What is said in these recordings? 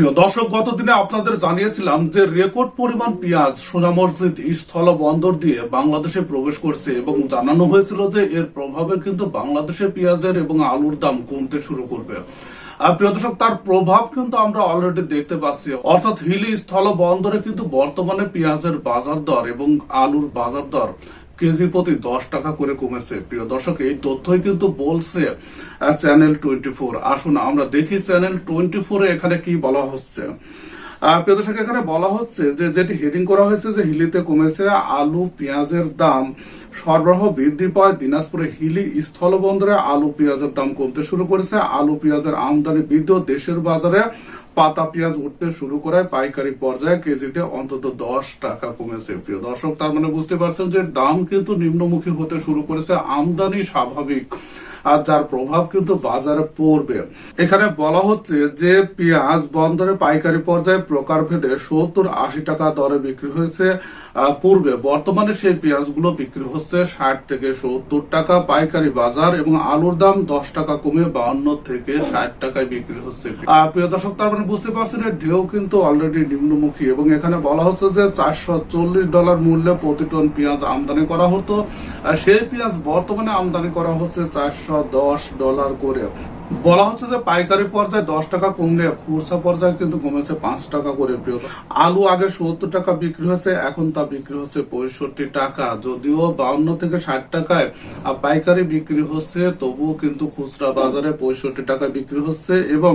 প্রিয় দর্শক, গতদিনে আপনাদের জানিয়েছিলাম যে রেকর্ড পরিমাণ পেঁয়াজ সোনা মসজিদ স্থল বন্দর দিয়ে বাংলাদেশে প্রবেশ করছে এবং জানানো হয়েছিল যে এর প্রভাবে কিন্তু বাংলাদেশে পেঁয়াজের এবং আলুর দাম কমতে শুরু করবে। আর প্রিয় দর্শক, তার প্রভাব কিন্তু আমরা অলরেডি দেখতে পাচ্ছি। অর্থাৎ হিলি স্থল বন্দরে কিন্তু বর্তমানে পেঁয়াজের বাজার দর এবং আলুর বাজার দর কেজি প্রতি দশ টাকা করে কমেছে। প্রিয় দর্শক, এই তথ্যই কিন্তু বলছে চ্যানেল টোয়েন্টি ফোর আসুন, আমরা দেখি চ্যানেল টোয়েন্টি ফোরে এখানে কি বলা হচ্ছে। প্রিয় দর্শক, এখানে বলা হচ্ছে যে, যেটি হেডিং করা হয়েছে যে, হিলিতে কমেছে আলু, পেঁয়াজের দাম। সরবরাহ বৃদ্ধি পায় দিনাজপুরে হিলি স্থলবন্দরে আলু, পেঁয়াজের দাম কমতে শুরু করেছে। আলু, পেঁয়াজের আমদানি বৃদ্ধি দেশের বাজারে পাতা, পেঁয়াজ উঠতে শুরু করায় পাইকারি পর্যায়ে কেজিতে অন্তত দশ টাকা কমেছে। প্রিয় দর্শক, তার মানে বুঝতে পারছেন যে, দাম কিন্তু নিম্নমুখী হতে শুরু করেছে। আমদানি স্বাভাবিক। আর যার প্রভাব কিন্তু বাজারে পড়বে। এখানে বলা হচ্ছে যে পেঁয়াজ বন্দরে পাইকারি পর্যায়ে প্রকারভেদে সত্তর আশি টাকা দরে বিক্রি হয়েছে পূর্বে। বর্তমানে সেই পেঁয়াজগুলো বিক্রি হচ্ছে ষাট থেকে সত্তর টাকা পাইকারি বাজার এবং আলুর দাম দশ টাকা কমে বাউন্ন থেকে ষাট টাকায় বিক্রি হচ্ছে। আহ, প্রিয় দর্শক তার মানে বুঝতে পারছেন ঢেউ কিন্তু অলরেডি নিম্নমুখী এবং এখানে বলা হচ্ছে যে চারশো চল্লিশ ডলার মূল্যে প্রতি টন পেঁয়াজ আমদানি করা হতো। আর সেই পেঁয়াজ বর্তমানে আমদানি করা হচ্ছে চারশো দশ ডলার করে বলা হচ্ছে যে পাইকারি পর্যায়ে দশ টাকা কমলে খুচরা পর্যায়ে কিন্তু কমেছে পাঁচ টাকা করে প্রিয়। আলু আগে সত্তর টাকা বিক্রি হচ্ছে এখন তা বিক্রি হচ্ছে পঁয়ষট্টি টাকা। যদিও বাউন্ন থেকে ষাট টাকায় পাইকারি বিক্রি হচ্ছে, তবুও কিন্তু খুচরা বাজারে পঁয়ষট্টি টাকা বিক্রি হচ্ছে এবং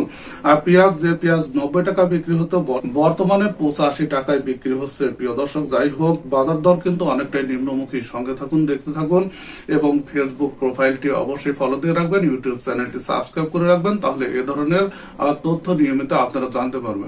পেঁয়াজ, যে পেঁয়াজ নব্বই টাকা বিক্রি হতো বর্তমানে পঁচাশি টাকায় বিক্রি হচ্ছে। প্রিয় দর্শক, যাই হোক, বাজার দর কিন্তু অনেকটাই নিম্নমুখী। সঙ্গে থাকুন, দেখতে থাকুন এবং ফেসবুক প্রোফাইলটি অবশ্যই ফলো দিয়ে রাখবেন। ইউটিউব চ্যানেলটি সাবস্ক্রাইব করে রাখবেন তাহলে এ ধরনের তথ্য নিয়মিত আপনারা জানতে পারবেন।